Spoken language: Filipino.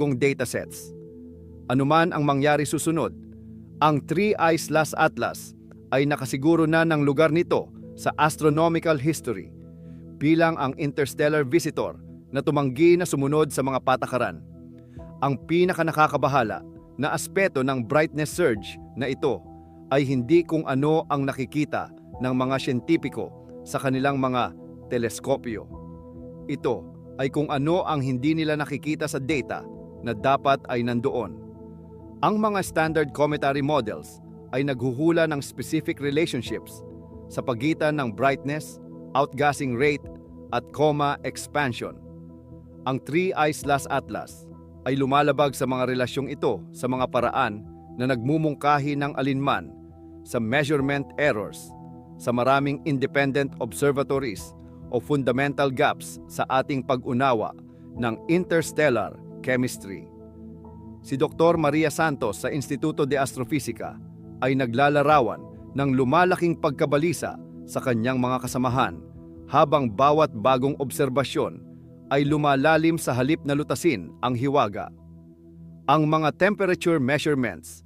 kung datasets. Anuman ang mangyari susunod, ang Three Eyes Las Atlas ay nakasiguro na ng lugar nito sa astronomical history bilang ang interstellar visitor na tumanggi na sumunod sa mga patakaran. Ang pinaka nakakabahala na aspeto ng brightness surge na ito ay hindi kung ano ang nakikita ng mga siyentipiko sa kanilang mga teleskopyo. Ito ay kung ano ang hindi nila nakikita sa data na dapat ay nandoon. Ang mga standard cometary models ay naghuhula ng specific relationships sa pagitan ng brightness, outgassing rate at coma expansion. Ang Three Eyes Las Atlas ay lumalabag sa mga relasyong ito sa mga paraan na nagmumungkahi ng alinman sa measurement errors sa maraming independent observatories o fundamental gaps sa ating pag-unawa ng interstellar chemistry. Si Dr. Maria Santos sa Instituto de Astrofisika ay naglalarawan ng lumalaking pagkabalisa sa kanyang mga kasamahan habang bawat bagong obserbasyon ay lumalalim sa halip na lutasin ang hiwaga. Ang mga temperature measurements